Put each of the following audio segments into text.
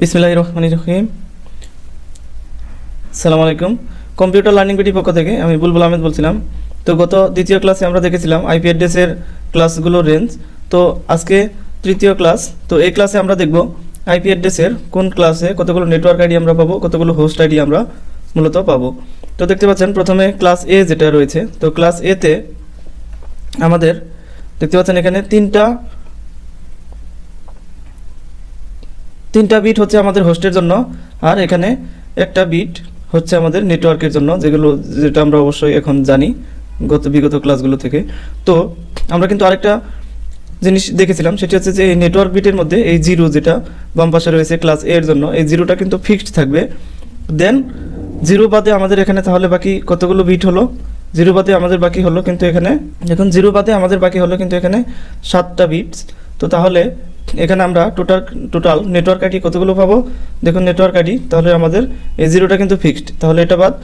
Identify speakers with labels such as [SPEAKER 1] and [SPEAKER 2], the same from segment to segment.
[SPEAKER 1] বিসমিল্লাহ রহমান রহিম। সালাম আলাইকুম। কম্পিউটার লার্নিং বিটির পক্ষ থেকে আমি বুলবুল আহমেদ বলছিলাম। তো গত দ্বিতীয় ক্লাসে আমরা দেখেছিলাম আইপি অ্যাড্রেসের ক্লাসগুলোর রেঞ্জ। তো আজকে তৃতীয় ক্লাস। তো এই ক্লাসে আমরা দেখব আইপি অ্যাড্রেসের কোন ক্লাসে কতগুলো নেটওয়ার্ক আইডি আমরা পাবো, কতগুলো হোস্ট আইডি আমরা মূলত পাবো। তো দেখতে পাচ্ছেন, প্রথমে ক্লাস এ যেটা রয়েছে। তো ক্লাস এতে আমাদের, দেখতে পাচ্ছেন এখানে তিনটা তিনটা বিট হচ্ছে আমাদের হোস্টের জন্য, আর এখানে একটা বিট হচ্ছে আমাদের নেটওয়ার্কের জন্য, যেগুলো, যেটা আমরা অবশ্যই এখন জানি গত, বিগত ক্লাসগুলো থেকে। তো আমরা কিন্তু আরেকটা জিনিস দেখেছিলাম, সেটি হচ্ছে যে এই নেটওয়ার্ক বিটের মধ্যে এই জিরো যেটা বাম পাশে রয়েছে ক্লাস এর জন্য, এই জিরোটা কিন্তু ফিক্সড থাকবে। দেন জিরো বাদে আমাদের এখানে তাহলে বাকি কতগুলো বিট হলো? জিরো বাদে আমাদের বাকি হলো কিন্তু এখানে, এখন জিরো বাদে আমাদের বাকি হলো কিন্তু এখানে সাতটা বিটস তো তাহলে এখানে আমরা টোটাল টোটাল নেটওয়ার্ক আইডি কতগুলো পাবো? দেখুন নেটওয়ার্ক আইডি তাহলে আমাদের এই জিরোটা কিন্তু ফিক্সড তাহলে এটা বাদ,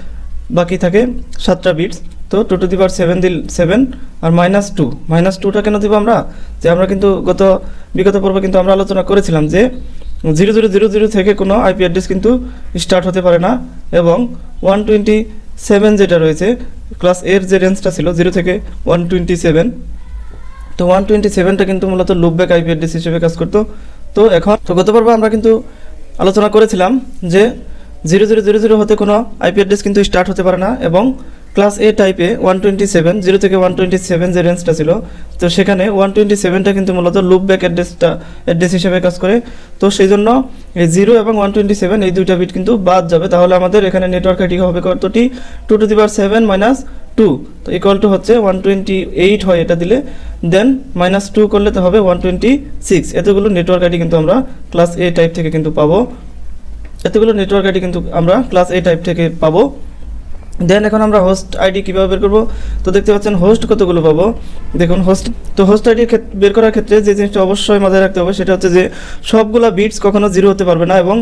[SPEAKER 1] বাকি থাকে সাতটা বিটস তো two to the power seven দিল সেভেন আর মাইনাস টু মাইনাস টুটা কেন দিব আমরা? যে আমরা কিন্তু গত বিগত পর্বে কিন্তু আমরা আলোচনা করেছিলাম যে জিরো জিরো জিরো জিরো থেকে কোনো আইপি অ্যাড্রেস কিন্তু স্টার্ট হতে পারে না। এবং ওয়ান টোয়েন্টি সেভেন যেটা রয়েছে ক্লাস এর যে রেঞ্জটা ছিল জিরো থেকে ওয়ান টোয়েন্টি সেভেন তো ওয়ান টোয়েন্টি সেভেনটা কিন্তু মূলত লুপব্যাক আইপি অ্যাড্রেস হিসেবে কাজ করতো। তো এখন তো গত পর্ব, আমরা কিন্তু আলোচনা করেছিলাম যে জিরো জিরো জিরো জিরো হতে কোনো আইপি অ্যাড্রেস কিন্তু স্টার্ট হতে পারে না এবং ক্লাস এ টাইপে ওয়ান টোয়েন্টি সেভেন জিরো থেকে ওয়ান টোয়েন্টি সেভেন যে রেঞ্জটা ছিল, তো সেখানে ওয়ান টোয়েন্টি সেভেনটা কিন্তু মূলত লুপ ব্যাক অ্যাড্রেসটা অ্যাড্রেস হিসেবে কাজ করে। তো সেই জন্য এই জিরো এবং ওয়ান টোয়েন্টি সেভেন এই দুইটা বিট কিন্তু বাদ যাবে। তাহলে আমাদের এখানে নেটওয়ার্ক আইডি হবে কতটি? Two to the power seven minus two তো ইকুয়াল টু হচ্ছে ওয়ান টোয়েন্টি এইট হয় এটা দিলে। দেন মাইনাস টু করলে তো হবে ওয়ান টোয়েন্টি সিক্স এতগুলো নেটওয়ার্ক আইডি কিন্তু আমরা ক্লাস এ টাইপ থেকে কিন্তু পাবো। এতগুলো নেটওয়ার্ক আইডি কিন্তু আমরা ক্লাস এ টাইপ থেকে পাবো। দেন এখন আমরা হোস্ট আইডি কীভাবে বের করব? তো দেখতে পাচ্ছেন হোস্ট কতগুলো পাবো? দেখুন হোস্ট তো হোস্ট আইডি বের করার ক্ষেত্রে যে জিনিসটা অবশ্যই মাথায় রাখতে হবে সেটা হচ্ছে যে সবগুলা বিটস কখনো জিরো হতে পারবে না এবং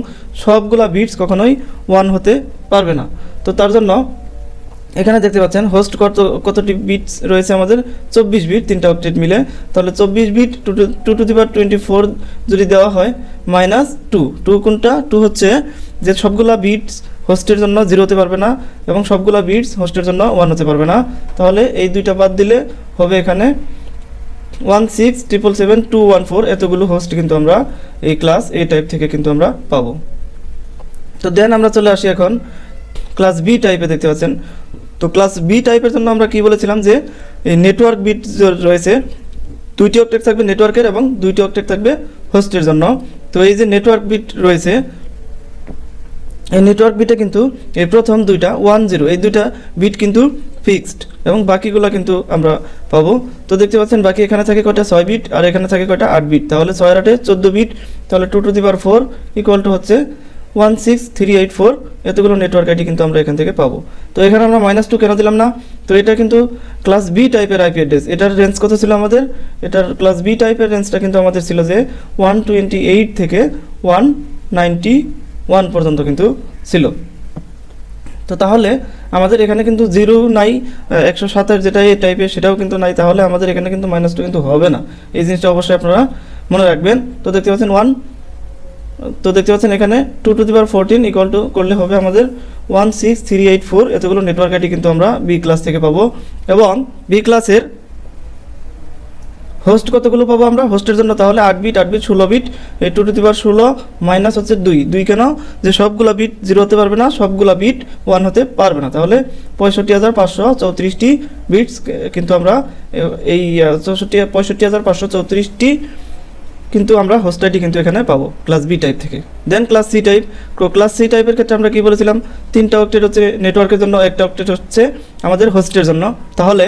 [SPEAKER 1] সবগুলা বিটস কখনোই ওয়ান হতে পারবে না। তো তার জন্য এখানে দেখতে পাচ্ছেন হোস্ট কত কতটি বিটস রয়েছে আমাদের? চব্বিশ বিট তিনটা অক্টেট মিলে। তাহলে চব্বিশ bit two two to twenty four যদি দেওয়া হয় মাইনাস টু টু কোনটা? টু হচ্ছে যে সবগুলা বিটস হোস্টের জন্য জিরো হতে পারবে না এবং সবগুলা বিটস হোস্টের জন্য ওয়ান হতে পারবে না। তাহলে এই দুইটা বাদ দিলে হবে এখানে one six triple seven two one four এতগুলো হোস্ট কিন্তু আমরা এই ক্লাস এই টাইপ থেকে কিন্তু আমরা পাবো। তো দেন আমরা চলে আসি এখন ক্লাস বি টাইপে দেখতে পাচ্ছেন। তো ক্লাস বি টাইপের জন্য আমরা কি বলেছিলাম যে এই নেটওয়ার্ক বিট রয়েছে, দুইটি অক্টেট থাকবে নেটওয়ার্কের এবং দুইটি অক্টেট থাকবে হোস্টের জন্য। তো এই যে নেটওয়ার্ক বিট রয়েছে এই নেটওয়ার্ক বিটে কিন্তু এই প্রথম দুইটা ওয়ান জিরো এই দুইটা বিট কিন্তু ফিক্সড এবং বাকিগুলো কিন্তু আমরা পাবো। তো দেখতে পাচ্ছেন, বাকি এখানে থাকে কয়টা? ছয় বিট আর এখানে থাকে কয়টা? আট বিট তাহলে ছয় আটে চোদ্দ বিট তাহলে two to the four equal to হচ্ছে one six three eight four এতগুলো নেটওয়ার্ক আইডি কিন্তু আমরা এখান থেকে পাবো। তো এখানে আমরা মাইনাস টু কেন দিলাম না? তো এটা কিন্তু ক্লাস বি টাইপের আইপি অ্যাড্রেস এটার রেঞ্জ কত ছিল আমাদের? এটার ক্লাস বি টাইপের রেঞ্জটা কিন্তু আমাদের ছিল যে ওয়ান টোয়েন্টি এইট থেকে ওয়ান নাইনটি ওয়ান পর্যন্ত কিন্তু ছিল। তো তাহলে আমাদের এখানে কিন্তু জিরো নাই একশো সাতের যেটা এই টাইপের সেটাও কিন্তু নাই, তাহলে আমাদের এখানে কিন্তু মাইনাস টু কিন্তু হবে না। এই জিনিসটা অবশ্যই আপনারা মনে রাখবেন। তো দেখতে পাচ্ছেন ওয়ান তো দেখতে পাচ্ছেন এখানে two to the power fourteen equal to করলে হবে আমাদের one six three eight four এতগুলো নেটওয়ার্ক আইডি কিন্তু আমরা বি ক্লাস থেকে পাবো। এবং বি ক্লাসের হোস্ট কতগুলো পাবো আমরা? হোস্টের জন্য তাহলে আট বিট আট বিট ষোলো bit two to the power ষোলো মাইনাস হচ্ছে দুই। দুই কেন? যে সবগুলো বিট জিরো হতে পারবে না, সবগুলো বিট ওয়ান হতে পারবে না। তাহলে পঁয়ষট্টি হাজার পাঁচশো চৌত্রিশটি বিটস কিন্তু আমরা এই চৌষট্টি, পঁয়ষট্টি হাজার পাঁচশো চৌত্রিশটি কিন্তু আমরা হোস্ট আইডি কিন্তু এখানে পাবো ক্লাস বি টাইপ থেকে। Then class C type class C টাইপের ক্ষেত্রে আমরা কি বলেছিলাম? তিনটা অক্টেট হচ্ছে নেটওয়ার্কের জন্য, একটা অক্টেট হচ্ছে আমাদের হোস্টের জন্য। তাহলে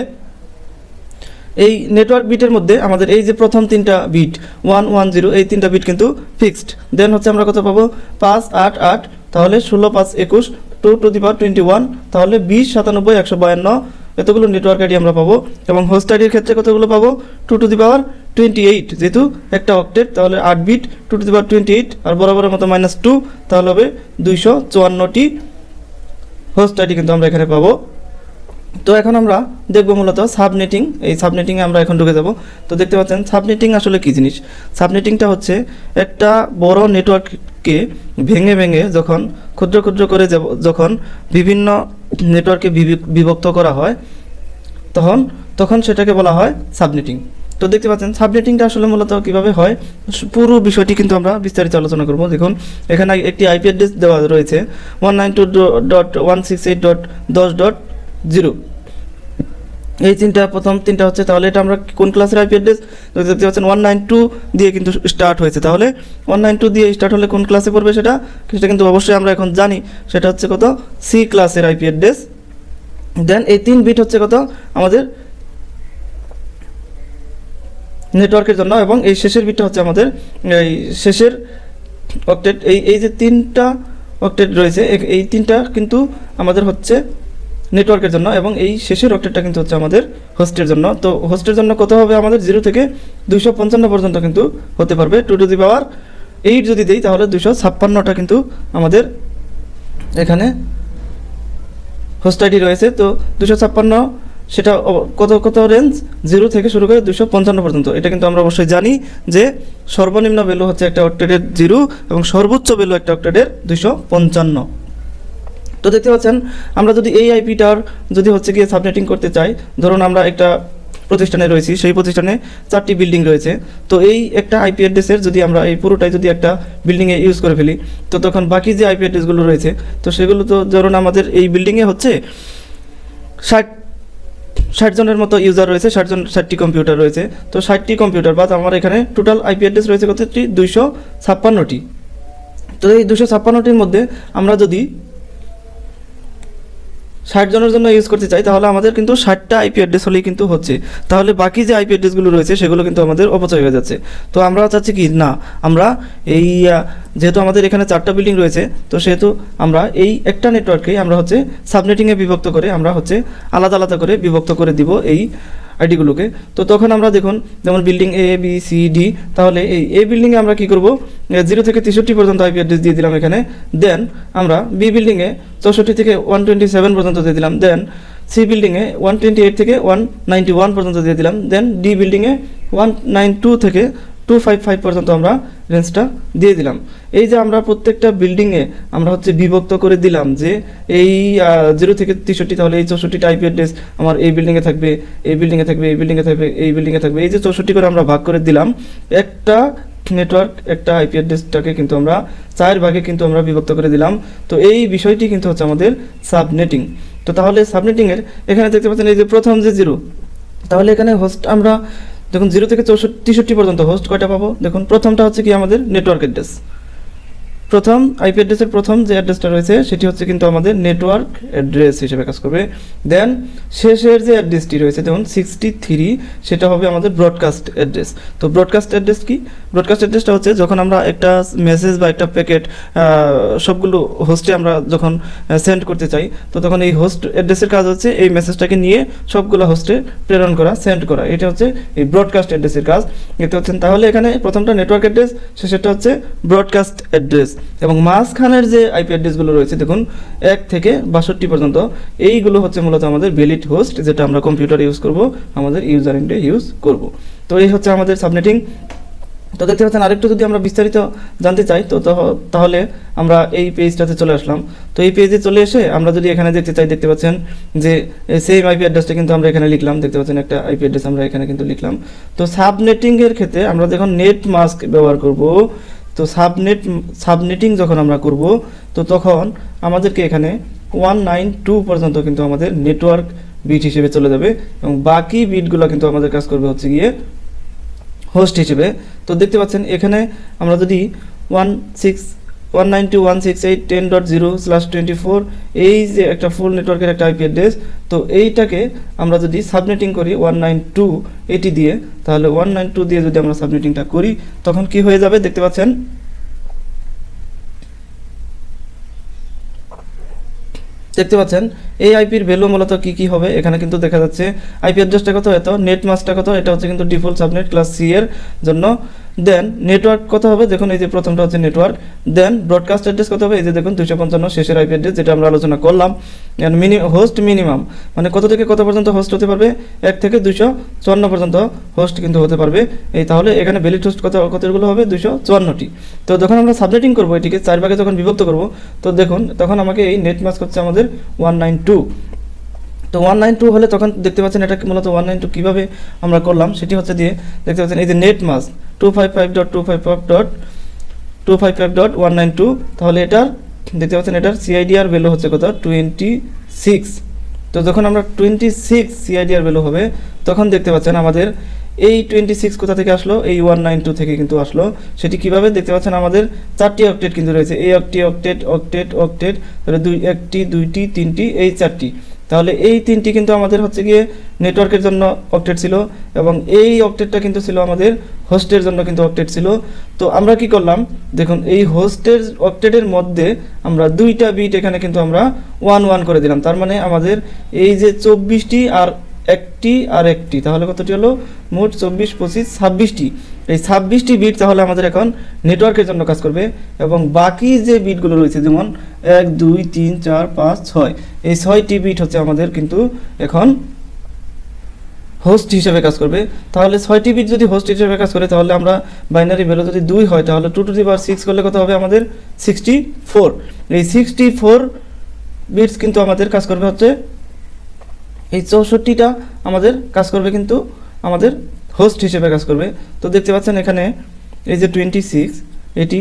[SPEAKER 1] এই নেটওয়ার্ক বিটের মধ্যে আমাদের এই যে প্রথম তিনটা বিট ওয়ান ওয়ান জিরো এই তিনটা বিট কিন্তু ফিক্সড দেন হচ্ছে আমরা কত পাবো? পাঁচ, আট আট, তাহলে ষোলো, পাঁচ, একুশ two to the power twenty one তাহলে বিশ, সাতানব্বই, একশো বায়ান্ন, এতগুলো নেটওয়ার্ক আইডি আমরা পাবো। এবং হোস্ট আইডির ক্ষেত্রে কতগুলো পাবো? Two to the power twenty eight যেহেতু একটা অক্টেট তাহলে আট bit two to the power twenty eight আর বরাবরের মতো মাইনাস টু তাহলে হবে দুইশো চুয়ান্নটি হোস্ট আইডি কিন্তু আমরা এখানে পাবো। তো এখন আমরা দেখব মূলত সাবনেটিং এই সাবনেটিংয়ে আমরা এখন ঢুকে যাব। তো দেখতে পাচ্ছেন সাবনেটিং আসলে কী জিনিস? সাবনেটিংটা হচ্ছে একটা বড় নেটওয়ার্ককে ভেঙে ভেঙে যখন, ক্ষুদ্র ক্ষুদ্র করে যখন বিভিন্ন নেটওয়ার্কে বিভক্ত করা হয়, তখন তখন সেটাকে বলা হয় সাবনেটিং তো দেখতে পাচ্ছেন সাবনেটিংটা আসলে মূলত কীভাবে হয়? পুরো বিষয়টি কিন্তু আমরা বিস্তারিত আলোচনা করব। দেখুন, এখানে একটি আইপি অ্যাড্রেস দেওয়া রয়েছে one nine two dot one six eight dot দশ ডট জিরো। এই তিনটা, প্রথম তিনটা হচ্ছে, তাহলে এটা আমরা কোন ক্লাসের আইপি অ্যাড্রেস দেখতে পাচ্ছেন ওয়ান নাইন টু দিয়ে কিন্তু স্টার্ট হয়েছে। তাহলে ওয়ান নাইন টু দিয়ে স্টার্ট হলে কোন ক্লাসে পড়বে সেটা? সেটা কিন্তু অবশ্যই আমরা এখন জানি। সেটা হচ্ছে কত? সি ক্লাসের আইপি অ্যাড্রেস দেন এই তিন বিট হচ্ছে কত? আমাদের নেটওয়ার্কের জন্য এবং এই শেষের বিটটা হচ্ছে আমাদের এই শেষের অক্টেট এই এই যে তিনটা অক্টেট রয়েছে এই তিনটা কিন্তু আমাদের হচ্ছে নেটওয়ার্কের জন্য এবং এই শেষের অক্টেটটা কিন্তু হচ্ছে আমাদের হোস্টের জন্য। তো হোস্টের জন্য কত হবে আমাদের? জিরো থেকে দুশো পঞ্চান্ন পর্যন্ত কিন্তু হতে পারবে। Two to the power eight যদি দিই, তাহলে দুশো ছাপ্পান্নটা কিন্তু আমাদের এখানে হোস্ট আইডি রয়েছে। তো দুশো ছাপ্পান্ন, সেটা কত কত রেঞ্জ জিরো থেকে শুরু করে দুশো পঞ্চান্ন পর্যন্ত। এটা কিন্তু আমরা অবশ্যই জানি যে সর্বনিম্ন ভ্যালু হচ্ছে একটা অক্টেটের জিরো এবং সর্বোচ্চ ভ্যালু একটা অক্টেটের দুশো পঞ্চান্ন। তো দেখতে পাচ্ছেন, আমরা যদি এই আইপিটার যদি হচ্ছে গিয়ে সাবনেটিং করতে চাই, ধরুন আমরা একটা প্রতিষ্ঠানে রয়েছি, সেই প্রতিষ্ঠানে চারটি বিল্ডিং রয়েছে, তো এই একটা আইপি অ্যাড্রেসের যদি আমরা এই পুরোটাই যদি একটা বিল্ডিংয়ে ইউজ করে ফেলি, তো তখন বাকি যে আইপি অ্যাড্রেসগুলো রয়েছে, তো সেগুলো তো ধরুন আমাদের এই বিল্ডিংয়ে হচ্ছে ষাট ষাট জনের মতো ইউজার রয়েছে, ষাট জন, ষাটটি কম্পিউটার রয়েছে, তো ষাটটি কম্পিউটার বাদ আমার এখানে টোটাল আইপি অ্যাড্রেস রয়েছে কতটি দুইশো ছাপ্পান্নটি। তো এই দুশো ছাপ্পান্নটির মধ্যে আমরা যদি ষাট জনের জন্য ইউজ করতে চাই, তাহলে আমাদের কিন্তু ষাটটা আইপি অ্যাড্রেস হলেই কিন্তু হচ্ছে। তাহলে বাকি যে আইপি অ্যাড্রেসগুলো রয়েছে, সেগুলো কিন্তু আমাদের অপচয় হয়ে যাচ্ছে। তো আমরা চাচ্ছি কি? না, আমরা এই যেহেতু আমাদের এখানে চারটা বিল্ডিং রয়েছে, তো সেহেতু আমরা এই একটা নেটওয়ার্কেই আমরা হচ্ছে সাবনেটিংয়ে বিভক্ত করে আমরা হচ্ছে আলাদা আলাদা করে বিভক্ত করে দিব এই আইডিগুলোকে তো তখন আমরা দেখুন, যেমন building A B C D তাহলে এই এ বিল্ডিংয়ে আমরা কি করব? জিরো থেকে তেষট্টি পর্যন্ত আইপি অ্যাড্রেস দিয়ে দিলাম এখানে। দেন আমরা বি বিল্ডিংয়ে চৌষট্টি থেকে ওয়ান টোয়েন্টি সেভেন পর্যন্ত দিয়ে দিলাম। দেন সি বিল্ডিংয়ে ওয়ান টোয়েন্টি এইট থেকে ওয়ান নাইনটি ওয়ান পর্যন্ত দিয়ে দিলাম। দেন ডি বিল্ডিংয়ে ওয়ান নাইন টু থেকে টু ফাইভ ফাইভ পর্যন্ত আমরা রেঞ্জটা দিয়ে দিলাম। এই যে আমরা প্রত্যেকটা বিল্ডিংয়ে আমরা হচ্ছে বিভক্ত করে দিলাম যে এই জিরো থেকে তেষট্টি, তাহলে এই চৌষট্টিটা আইপি অ্যাড্রেস আমার এই বিল্ডিংয়ে থাকবে, এই বিল্ডিংয়ে থাকবে, এই বিল্ডিংয়ে থাকবে, এই বিল্ডিংয়ে থাকবে। এই যে চৌষট্টি করে আমরা ভাগ করে দিলাম, একটা নেটওয়ার্ক একটা আইপি অ্যাড্রেসটাকে কিন্তু আমরা চার ভাগে কিন্তু আমরা বিভক্ত করে দিলাম। তো এই বিষয়টি কিন্তু হচ্ছে আমাদের সাবনেটিং তো তাহলে সাবনেটিংয়ের এখানে দেখতে পাচ্ছেন এই যে প্রথম যে জিরো তাহলে এখানে হোস্ট আমরা দেখুন জিরো থেকে চৌষট্টি পর্যন্ত হোস্ট কয়টা পাবো? দেখুন, প্রথমটা হচ্ছে কি আমাদের নেটওয়ার্ক অ্যাড্রেস প্রথম আইপি অ্যাড্রেসের প্রথম যে অ্যাড্রেসটা রয়েছে, সেটি হচ্ছে কিন্তু আমাদের নেটওয়ার্ক অ্যাড্রেস হিসেবে কাজ করবে। দেন শেষের যে অ্যাড্রেসটি রয়েছে যেমন সিক্সটি থ্রি সেটা হবে আমাদের ব্রডকাস্ট অ্যাড্রেস তো ব্রডকাস্ট অ্যাড্রেস কি? ব্রডকাস্ট অ্যাড্রেসটা হচ্ছে যখন আমরা একটা মেসেজ বা একটা প্যাকেট সবগুলো হোস্টে আমরা যখন সেন্ড করতে চাই, তো তখন এই হোস্ট অ্যাড্রেসের কাজ হচ্ছে এই মেসেজটাকে নিয়ে সবগুলো হোস্টে প্রেরণ করা সেন্ড করা। এটা হচ্ছে এই ব্রডকাস্ট অ্যাড্রেসের কাজ। এটা হচ্ছেন তাহলে এখানে প্রথমটা নেটওয়ার্ক অ্যাড্রেস শেষেরটা হচ্ছে ব্রডকাস্ট অ্যাড্রেস এবং মাঝখানের যে আইপি অ্যাড্রেসগুলো রয়েছে, দেখুন, এক থেকে বাষট্টি পর্যন্ত, এইগুলো হচ্ছে মূলত আমাদের ভ্যালিড হোস্ট যেটা আমরা কম্পিউটার ইউজ করব, আমাদের ইউজার ইন্ডে ইউজ করব। তো এই হচ্ছে আমাদের সাবনেটিং তো দেখতে পাচ্ছেন, আরেকটু যদি আমরা বিস্তারিত জানতে চাই, তো তাহলে আমরা এই পেজটাতে চলে আসলাম। তো এই পেজে চলে এসে আমরা যদি এখানে দেখতে চাই, দেখতে পাচ্ছেন যে সেম আইপি অ্যাড্রেসটা কিন্তু আমরা এখানে লিখলাম। দেখতে পাচ্ছেন, একটা আইপি অ্যাড্রেস আমরা এখানে কিন্তু লিখলাম। তো সাবনেটিংয়ের ক্ষেত্রে আমরা যখন নেট মাস্ক ব্যবহার করব তো সাবনেট সাবনেটিং যখন আমরা করব, তো তখন আমাদেরকে এখানে ওয়ান নাইন টু পর্যন্ত কিন্তু আমাদের নেটওয়ার্ক বিট হিসেবে চলে যাবে এবং বাকি বিটগুলো কিন্তু আমাদের কাজ করবে হচ্ছে গিয়ে হোস্ট হিসেবে। তো দেখতে পাচ্ছেন, এখানে আমরা যদি one six one ninety one six eight ten dot zero slash twenty four এই যে একটা ফুল নেটওয়ার্কের একটা আইপি অ্যাড্রেস তো এইটাকে আমরা যদি সাবনেটিং করি ওয়ান নাইন টু এটি দিয়ে, তাহলে ওয়ান নাইন টু দিয়ে যদি আমরা সাবনেটিংটা করি, তখন কি হয়ে যাবে দেখতে পাচ্ছেন? দেখতে পাচ্ছেন? এই আইপির ভ্যালু মূলত কি কি হবে? এখানে কিন্তু দেখা যাচ্ছে আইপি অ্যাড্রেসটা কত? এত নেট মাসটা কত? এটা হচ্ছে কিন্তু ডিফল্ট সাবনেট ক্লাস সি এর জন্য। দেন নেটওয়ার্ক কত হবে? দেখুন, এই যে প্রথমটা হচ্ছে নেটওয়ার্ক দেন ব্রডকাস্ট অ্যাড্রেস কত হবে? এই যে দেখুন দুশো পঞ্চান্ন, শেষের আইপি অ্যাড্রেস যেটা আমরা আলোচনা করলাম। মিনি হোস্ট মিনিমাম মানে কত থেকে কত পর্যন্ত হোস্ট হতে পারবে? এক থেকে দুশো চুয়ান্ন পর্যন্ত হোস্ট কিন্তু হতে পারবে। এই তাহলে এখানে ভ্যালিড হোস্ট কত, কতগুলো হবে? দুশো চুয়ান্নটি। তো যখন আমরা সাবনেটিং করব এটিকে, চার ভাগে যখন বিভক্ত করব, তো দেখুন, তখন আমাকে এই নেট মাস্ক হচ্ছে আমাদের ওয়ান নাইন টু তো ওয়ান নাইন টু হলে তখন দেখতে পাচ্ছেন এটা মূলত ওয়ান নাইন টু কীভাবে আমরা করলাম, সেটি হচ্ছে দিয়ে দেখতে পাচ্ছেন, এই যে net mask two five five dot two five five dot two five five dot one nine two তাহলে এটার দেখতে পাচ্ছেন এটার সিআইডিআর ভ্যালু হচ্ছে কত? টোয়েন্টি সিক্স তো যখন আমরা টোয়েন্টি সিক্স সিআইডিআর ভ্যালু হবে, তখন দেখতে পাচ্ছেন আমাদের এই টোয়েন্টি সিক্স কোথা থেকে আসলো? এই ওয়ান নাইন টু থেকে কিন্তু আসলো। সেটি কীভাবে? দেখতে পাচ্ছেন আমাদের চারটি অকটেট কিন্তু রয়েছে। এই একটি অকটেট অকটেট অকটেট তাহলে দুই, একটি, দুইটি, তিনটি, এই চারটি। তাহলে এই তিনটি কিন্তু আমাদের হচ্ছে গিয়ে নেটওয়ার্কের জন্য অপডেট ছিল এবং এই অপডেটটা কিন্তু ছিল আমাদের হোস্টের জন্য কিন্তু অপডেট ছিল। তো আমরা কি করলাম? দেখুন, এই হোস্টের অপডেটের মধ্যে আমরা দুইটা বিট এখানে কিন্তু আমরা ওয়ান ওয়ান করে দিলাম। তার মানে আমাদের এই যে চব্বিশটি আর একটি আর একটি। তাহলে কতটি হলো? মোট চব্বিশ, পঁচিশ, ছাব্বিশটি। এই ছাব্বিশটি বিট তাহলে আমাদের এখন নেটওয়ার্কের জন্য কাজ করবে এবং বাকি যে বিটগুলো রয়েছে, যেমন এক, দুই, তিন, চার, পাঁচ, ছয়, এই ছয়টি বিট হচ্ছে আমাদের কিন্তু এখন হোস্ট হিসেবে কাজ করবে। তাহলে ছয়টি বিট যদি হোস্ট হিসেবে কাজ করে, তাহলে আমরা বাইনারি ভ্যালু যদি দুই হয়, তাহলে two to the power six করলে কত হবে আমাদের? সিক্সটি ফোর এই সিক্সটি ফোর বিটস কিন্তু আমাদের কাজ করবে হচ্ছে এই চৌষট্টিটা আমাদের কাজ করবে কিন্তু আমাদের হোস্ট হিসেবে কাজ করবে। তো দেখতে পাচ্ছেন এখানে এই যে টোয়েন্টি সিক্স এটি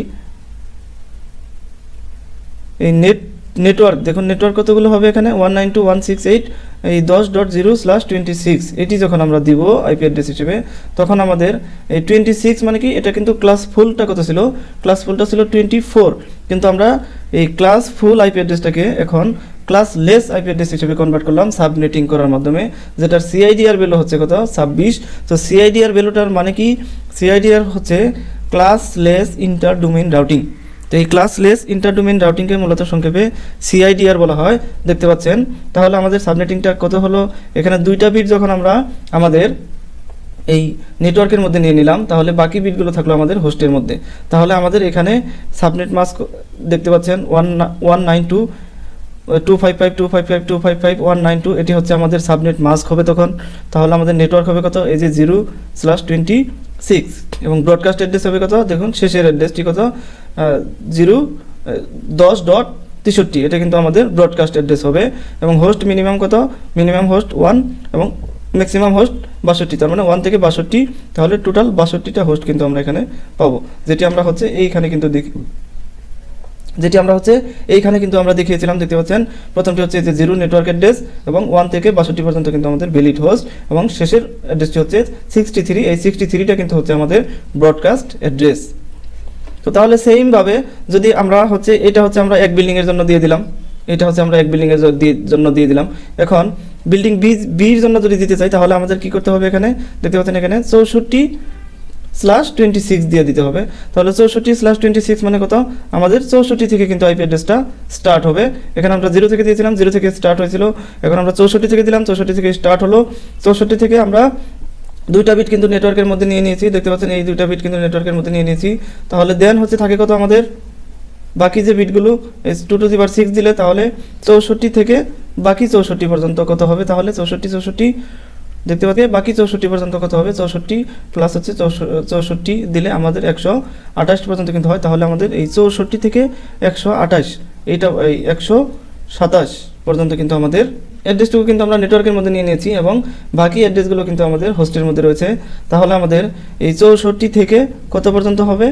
[SPEAKER 1] এই নেট নেটওয়ার্ক দেখুন নেটওয়ার্ক কতগুলো হবে এখানে? One nine two one six eight এই দশ dot zero slash twenty six এটি যখন আমরা দিব আইপি অ্যাড্রেস হিসেবে, তখন আমাদের এই টোয়েন্টি সিক্স মানে কি? এটা কিন্তু ক্লাস ফুলটা কত ছিল? ক্লাস ফুলটা ছিল টোয়েন্টি ফোর কিন্তু আমরা এই ক্লাস ফুল আইপি অ্যাড্রেসটাকে এখন ক্লাস লেস আইপি অ্যাড্রেস হিসেবে কনভার্ট করলাম সাবনেটিং করার মাধ্যমে, যেটার সিআইডিআর ভ্যালু হচ্ছে কত? ছাব্বিশ। তো সিআইডিআর ভ্যালুটার মানে কি? সিআইডিআর হচ্ছে class less inter domain routing তো এই ক্লাসলেস ইন্টারডোমেন রাউটিংকে মূলত সংক্ষেপে সিআইডিআর বলা হয়। দেখতে পাচ্ছেন? তাহলে আমাদের সাবনেটিংটা কত হলো? এখানে দুইটা বিট যখন আমরা আমাদের এই নেটওয়ার্কের মধ্যে নিয়ে নিলাম, তাহলে বাকি বিটগুলো থাকল আমাদের হোস্টের মধ্যে। তাহলে আমাদের এখানে সাবনেট মাস্ক দেখতে পাচ্ছেন? One one nine two two five five two five five two five five one nine two এটি হচ্ছে আমাদের সাবনেট মাস্ক হবে তখন। তাহলে আমাদের নেটওয়ার্ক হবে কত? এই যে জিরো স্ল্যাশ টোয়েন্টি সিক্স এবং ব্রডকাস্ট অ্যাড্রেস হবে কত? দেখুন, শেষের অ্যাড্রেসটি কত? জিরো দশ ডট তেষট্টি। এটা কিন্তু আমাদের ব্রডকাস্ট অ্যাড্রেস হবে। এবং হোস্ট মিনিমাম কত? মিনিমাম হোস্ট ওয়ান এবং ম্যাক্সিমাম হোস্ট বাষট্টি। তার মানে ওয়ান থেকে বাষট্টি। তাহলে টোটাল বাষট্টিটা হোস্ট কিন্তু আমরা এখানে পাবো। যেটি আমরা হচ্ছে এইখানে কিন্তু দেখি। যেটি আমরা হচ্ছে এইখানে কিন্তু আমরা দেখিয়েছিলাম, দেখতে পাচ্ছেন? প্রথমটি হচ্ছে যে জিরো নেটওয়ার্ক অ্যাড্রেস এবং ওয়ান থেকে বাষট্টি পর্যন্ত কিন্তু আমাদের ভ্যালিড হোস্ট এবং শেষের অ্যাড্রেসটি হচ্ছে সিক্সটি থ্রি এই সিক্সটি থ্রিটা কিন্তু হচ্ছে আমাদের ব্রডকাস্ট অ্যাড্রেস তো তাহলে সেইমভাবে যদি আমরা হচ্ছে, এটা হচ্ছে আমরা এক বিল্ডিংয়ের জন্য দিয়ে দিলাম। এটা হচ্ছে আমরা এক বিল্ডিংয়ের জন্য দিয়ে দিলাম। এখন বিল্ডিং বি বির জন্য যদি দিতে চাই, তাহলে আমাদের কি করতে হবে এখানে? দেখতে পাচ্ছেন এখানে? চৌষট্টি স্ল্যাশ টোয়েন্টি সিক্স দিয়ে দিতে হবে। তাহলে চৌষট্টি স্ল্যাশ টোয়েন্টি সিক্স মানে কত? আমাদের চৌষট্টি থেকে কিন্তু আইপি অ্যাড্রেসটা স্টার্ট হবে। এখানে আমরা জিরো থেকে দিয়েছিলাম জিরো থেকে স্টার্ট হয়েছিল। এখন আমরা চৌষট্টি থেকে দিলাম, চৌষট্টি থেকে স্টার্ট হলো। চৌষট্টি থেকে আমরা দুইটা বিট কিন্তু নেটওয়ার্কের মধ্যে নিয়ে নিয়েছি। দেখতে পাচ্ছেন, এই দুইটা বিট কিন্তু নেটওয়ার্কের মধ্যে নিয়ে নিয়েছি। তাহলে দেন হচ্ছে থাকে কত আমাদের? বাকি যে বিটগুলো two to the power six দিলে তাহলে চৌষট্টি থেকে বাকি চৌষট্টি পর্যন্ত কত হবে? তাহলে চৌষট্টি চৌষট্টি দেখতে পাচ্ছি বাকি চৌষট্টি পর্যন্ত কত হবে? চৌষট্টি প্লাস হচ্ছে চৌষট্টি দিলে আমাদের একশো আঠাশ পর্যন্ত কিন্তু হয়। তাহলে আমাদের এই চৌষট্টি থেকে একশো আঠাশ, এইটা এই একশো সাতাশ পর্যন্ত কিন্তু আমাদের অ্যাড্রেসটুকু কিন্তু আমরা নেটওয়ার্কের মধ্যে নিয়ে নিয়েছি এবং বাকি অ্যাড্রেসগুলো কিন্তু আমাদের হোস্টের মধ্যে রয়েছে। তাহলে আমাদের এই চৌষট্টি থেকে কত পর্যন্ত হবে?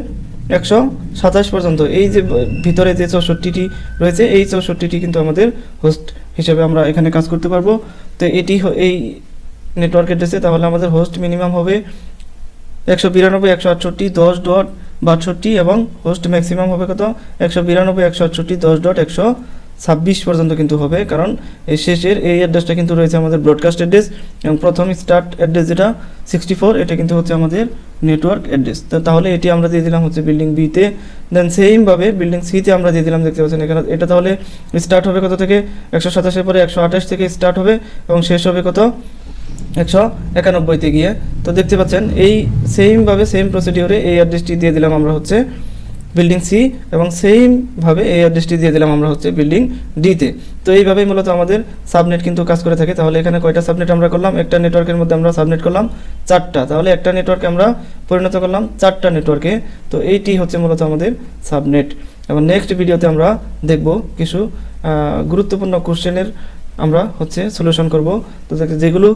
[SPEAKER 1] একশো সাতাশ পর্যন্ত। এই যে ভিতরে যে চৌষট্টিটি রয়েছে, এই চৌষট্টিটি কিন্তু আমাদের হোস্ট হিসেবে আমরা এখানে কাজ করতে পারব। তো এটি এই নেটওয়ার্ক অ্যাড্রেসে তাহলে আমাদের হোস্ট মিনিমাম হবে একশো বিরানব্বই, একশো আটষট্টি, দশ ডট বাষট্টি এবং হোস্ট ম্যাক্সিমাম হবে কত? একশো বিরানব্বই, একশো আটষট্টি, দশ ডট একশো ছাব্বিশ পর্যন্ত কিন্তু হবে, কারণ এই শেষের এই অ্যাড্রেসটা কিন্তু রয়েছে আমাদের ব্রডকাস্ট অ্যাড্রেস এবং প্রথম স্টার্ট অ্যাড্রেস যেটা সিক্সটি ফোর এটা কিন্তু হচ্ছে আমাদের নেটওয়ার্ক অ্যাড্রেস তাহলে এটি আমরা দিয়ে দিলাম হচ্ছে বিল্ডিং বিতে দেন সেমভাবে বিল্ডিং সিতে আমরা দিয়ে দিলাম, দেখতে পাচ্ছেন এখানে এটা তাহলে স্টার্ট হবে কত থেকে? একশো সাতাশের পরে একশো আঠাশ থেকে স্টার্ট হবে এবং শেষ হবে কত? একশো একানব্বইতে গিয়ে। তো দেখতে পাচ্ছেন, এই সেমভাবে সেম প্রসিডিওরে এই অ্যাড্রেসটি দিয়ে দিলাম আমরা হচ্ছে বিল্ডিং সি এবং সেমভাবে এই অ্যাড্রেসটি দিয়ে দিলাম আমরা হচ্ছে বিল্ডিং ডিতে তো। এইভাবেই মূলত আমাদের সাবনেট কিন্তু কাজ করে থাকে। তাহলে এখানে কয়টা সাবনেট আমরা করলাম? একটা নেটওয়ার্কের মধ্যে আমরা সাবনেট করলাম চারটা। তাহলে একটা নেটওয়ার্কে আমরা পরিণত করলাম চারটা নেটওয়ার্কে তো এইটি হচ্ছে মূলত আমাদের সাবনেট এবং নেক্সট ভিডিওতে আমরা দেখব কিছু গুরুত্বপূর্ণ কোশ্চেনের আমরা হচ্ছে সলিউশন করব। তো যেগুলো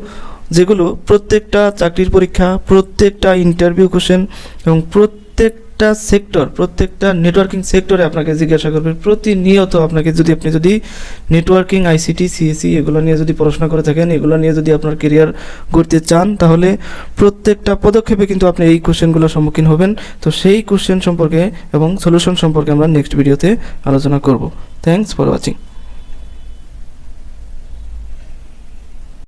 [SPEAKER 1] যেগুলো প্রত্যেকটা চাকরির পরীক্ষা, প্রত্যেকটা ইন্টারভিউ কোশ্চেন এবং প্রত্যেকটা সেক্টর প্রত্যেকটা নেটওয়ার্কিং সেক্টরে আপনাকে জিজ্ঞাসা করবে। প্রতিনিয়ত আপনাকে যদি, আপনি যদি নেটওয়ার্কিং আইসিটি সিএসি এগুলো নিয়ে যদি পড়াশোনা করে থাকেন, এগুলো নিয়ে যদি আপনার কেরিয়ার করতে চান, তাহলে প্রত্যেকটা পদক্ষেপে কিন্তু আপনি এই কোশ্চেনগুলোর সম্মুখীন হবেন। তো সেই কোশ্চেন সম্পর্কে এবং সলিউশন সম্পর্কে আমরা নেক্সট ভিডিওতে আলোচনা করব। Thanks for watching